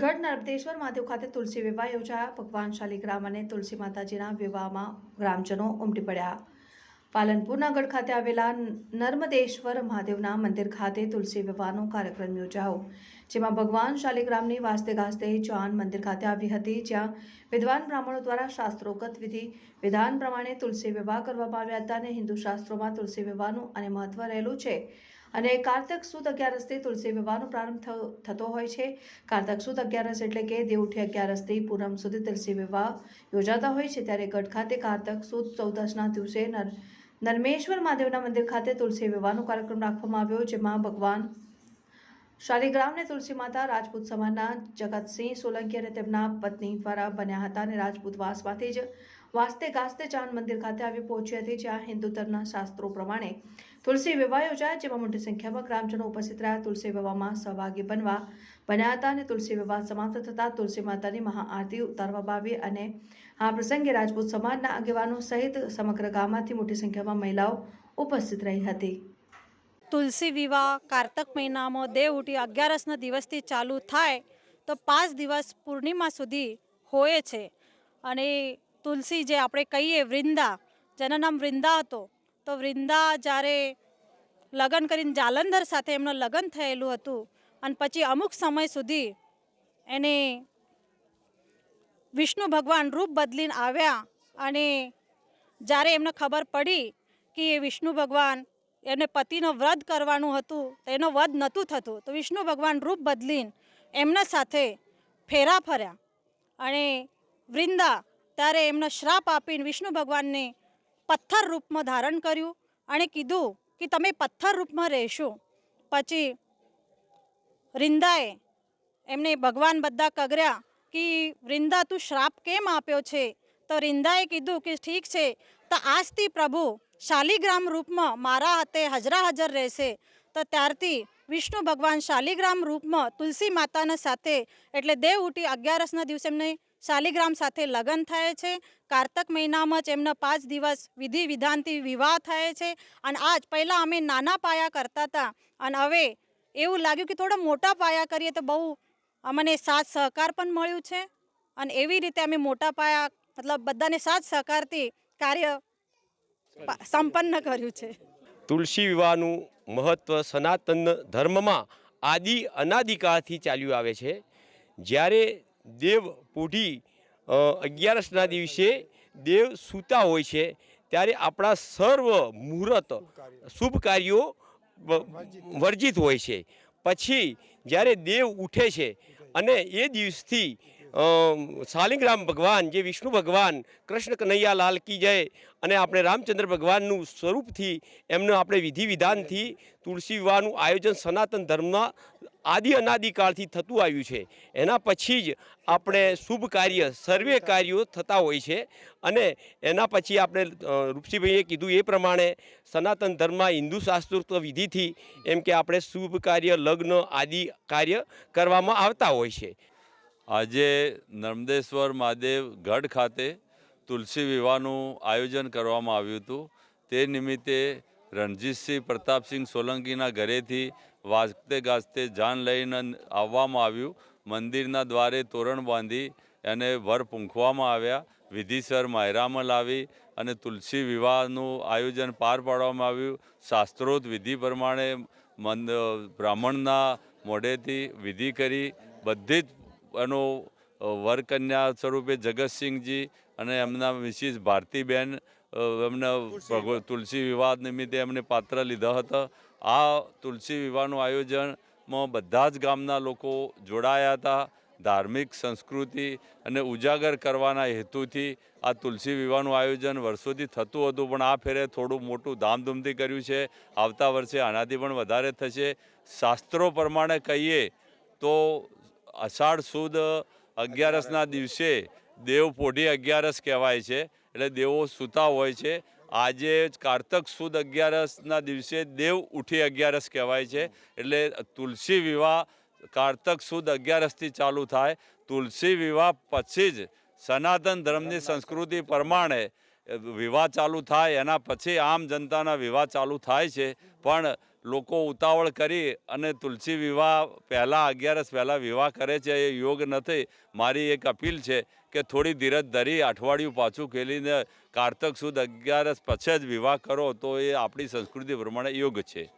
ગઢ નર્મદેશ્વર મહાદેવ ખાતે તુલસી વિવાહ યોજાયા. ભગવાન શાલિગ્રામ અને તુલસી માતાજીના વિવાહમાં ગ્રામજનો ઉમટી પડ્યા. પાલનપુરના ગઢ ખાતે આવેલા નર્મદેશ્વર મહાદેવના મંદિર ખાતે તુલસી વિવાહનો કાર્યક્રમ યોજાયો, જેમાં ભગવાન શાલિગ્રામની વાસ્તે ગાસ્તે ચાન મંદિર ખાતે આવી હતી, જ્યાં વિદ્વાન બ્રાહ્મણો દ્વારા શાસ્ત્રોગત વિધિ, વિધાન પ્રમાણે તુલસી વિવાહ કરવામાં આવ્યા હતા અને હિન્દુ શાસ્ત્રોમાં તુલસી વિવાહનું અને મહત્વ રહેલું છે. અને કારતક સુદ અગિયારસથી તુલસી વિવાહનો પ્રારંભ થતો હોય છે. કારતક સુદ અગિયારસ એટલે કે દેવઉઠી અગિયારસથી પૂનમ સુધી તુલસી વિવાહ યોજાતા હોય છે. ત્યારે ગઢ ખાતે કારતક સુદ ચૌદસના દિવસે નર, નરમેશ્વર મહાદેવના મંદિર ખાતે તુલસી વિવાહનો કાર્યક્રમ રાખવામાં આવ્યો, જેમાં ભગવાન શાલિગ્રામને તુલસી માતા રાજપૂત સમાજના જગતસિંહ સોલંકી અને તેમના પત્ની દ્વારા બન્યા હતા અને રાજપૂત વાસમાંથી જ વાસ્તે ગાસ્તે ચાંદ મંદિર ખાતે આવી પહોંચી હતી, જ્યાં હિન્દુ ધર્મના શાસ્ત્રો પ્રમાણે તુલસી વિવાહ યોજાયા, જેમાં મોટી સંખ્યામાં ગ્રામજનો ઉપસ્થિત રહ્યા. તુલસી વિવાહમાં સહભાગી બનવા બન્યા હતા અને તુલસી વિવાહ સમાપ્ત થતાં તુલસી માતાની મહાઆરતી ઉતારવામાં આવી અને આ પ્રસંગે રાજપૂત સમાજના આગેવાનો સહિત સમગ્ર ગામમાંથી મોટી સંખ્યામાં મહિલાઓ ઉપસ્થિત રહી હતી. તુલસી વિવાહ, કારતક મહિનામાં દેવ ઉઠી અગિયારસના દિવસથી ચાલુ થાય તો પાંચ દિવસ પૂર્ણિમા સુધી હોય છે. અને તુલસી જે આપણે કહીએ વૃંદા, જેનું નામ વૃંદા હતો, તો વૃંદા જ્યારે લગ્ન કરીને જાલંધર સાથે એમનું લગ્ન થયેલું હતું અને પછી અમુક સમય સુધી એને વિષ્ણુ ભગવાન રૂપ બદલીને આવ્યા અને જ્યારે એમને ખબર પડી કે એ વિષ્ણુ ભગવાન એને પતિનો વ્રત કરવાનું હતું, તો એનો વધ નહોતું થતું. તો વિષ્ણુ ભગવાન રૂપ બદલીને એમના સાથે ફેરા ફર્યા. અને વૃંદા ત્યારે એમનો શ્રાપ આપીને વિષ્ણુ ભગવાનને પથ્થર રૂપમાં ધારણ કર્યું અને કીધું કે તમે પથ્થર રૂપમાં રહેશો. પછી વૃંદાએ એમને ભગવાન બધા કગર્યા કે વૃંદા તું શ્રાપ કેમ આપ્યો છે? તો વૃંદાએ કીધું કે ઠીક છે તો આજથી પ્રભુ શાલિગ્રામ રૂપમાં મારા હાથે હજરા હાજર રહેશે. તો ત્યારથી વિષ્ણુ ભગવાન શાલિગ્રામ રૂપમાં તુલસી માતાના સાથે, એટલે દેવ ઉઠી અગિયારસના દિવસે એમને શાલિગ્રામ સાથે લગ્ન થાય છે. કારતક મહિનામાં જ એમના પાંચ દિવસ વિધિ વિધાનથી વિવાહ થાય છે. અને આજ પહેલાં અમે નાના પાયા કરતા હતા. અને હવે એવું લાગ્યું કે થોડા મોટા પાયા કરીએ તો બહુ અમને સાથ સહકાર પણ મળ્યું છે. અને એવી રીતે અમે મોટા પાયા, મતલબ બધાને સાથ સહકારથી કાર્ય સંપન્ન કર્યું છે. તુલસી વિવાહનું મહત્ત્વ સનાતન ધર્મમાં આદિ અનાદિકાળથી ચાલ્યું આવે છે. જ્યારે દેવ પૂઢી અગિયારસના દિવસે દેવ સૂતા હોય છે, ત્યારે આપણા સર્વ મુહૂર્ત શુભ કાર્યો વર્જિત હોય છે. પછી જ્યારે દેવ ઉઠે છે અને એ દિવસથી શાલિગ્રામ ભગવાન, જે વિષ્ણુ ભગવાન, કૃષ્ણ કનૈયા લાલ કી જય અને આપણે રામચંદ્ર ભગવાનનું સ્વરૂપથી, એમનું આપણે વિધિ વિધાનથી, તુલસી વિવાહનું આયોજન સનાતન ધર્મમાં આદિ અનાદિકાળથી થતું આવ્યું છે. એના પછી જ આપણે શુભ કાર્ય, સર્વે કાર્યો થતા હોય છે અને એના પછી આપણે રૂપસીભાઈએ કીધું એ પ્રમાણે સનાતન ધર્મમાં હિન્દુ શાસ્ત્રોક્ત વિધિથી એમ કે આપણે શુભ કાર્ય, લગ્ન આદિ કાર્ય કરવામાં આવતા હોય છે. આજે નર્મદેશ્વર મહાદેવ ગઢ ખાતે તુલસી વિવાહનું આયોજન કરવામાં આવ્યું હતું. તે નિમિત્તે રણજીતસિંહ પ્રતાપસિંહ સોલંકીના ઘરેથી વાજતે ગાજતે જાન લઈને આવવામાં આવ્યું. મંદિરના દ્વારે તોરણ બાંધી અને વર પૂંખવામાં આવ્યા. વિધિસર માયરામાં લાવી અને તુલસી વિવાહનું આયોજન પાર પાડવામાં આવ્યું. શાસ્ત્રોત વિધિ પ્રમાણે મંદ બ્રાહ્મણના મોઢેથી વિધિ કરી બધી જ એનો વરકન્યા સ્વરૂપે જગતસિંહજી અને એમના મિસિસ ભારતીબેન એમના તુલસી વિવાહ નિમિત્તે એમને પાત્ર લીધા હતા. આ તુલસી વિવાહનું આયોજનમાં બધા જ ગામના લોકો જોડાયા હતા. ધાર્મિક સંસ્કૃતિ અને ઉજાગર કરવાના હેતુથી આ તુલસી વિવાહનું આયોજન વર્ષોથી થતું હતું. પણ આ ફેરે થોડું મોટું ધામધૂમથી કર્યું છે. આવતા વર્ષે આનાથી પણ વધારે થશે. શાસ્ત્રો પ્રમાણે કહીએ તો અષાઢ સુદ અગિયારસના દિવસે દેવ પોઢી અગિયારસ કહેવાય છે, એટલે દેવો સૂતા હોય છે. આજે કારતક સુદ અગિયારસના દિવસે દેવ ઉઠી અગિયારસ કહેવાય છે, એટલે તુલસી વિવાહ કારતક સુદ અગિયારસથી ચાલુ થાય. તુલસી વિવાહ પછી જ સનાતન ધર્મની સંસ્કૃતિ પ્રમાણે વિવાહ ચાલુ થાય, એના પછી આમ જનતાના વિવાહ ચાલુ થાય છે. પણ લોકો ઉતાવળ કરી અને તુલસી વિવાહ પહેલાં અગિયારસ પહેલાં વિવાહ કરે છે, એ યોગ નથી. મારી એક અપીલ છે કે થોડી ધીરજ ધરી, અઠવાડિયું પાછું ખેલીને કારતક સુદ અગિયારસ પછી જ વિવાહ કરો, તો એ આપણી સંસ્કૃતિ પ્રમાણે યોગ છે.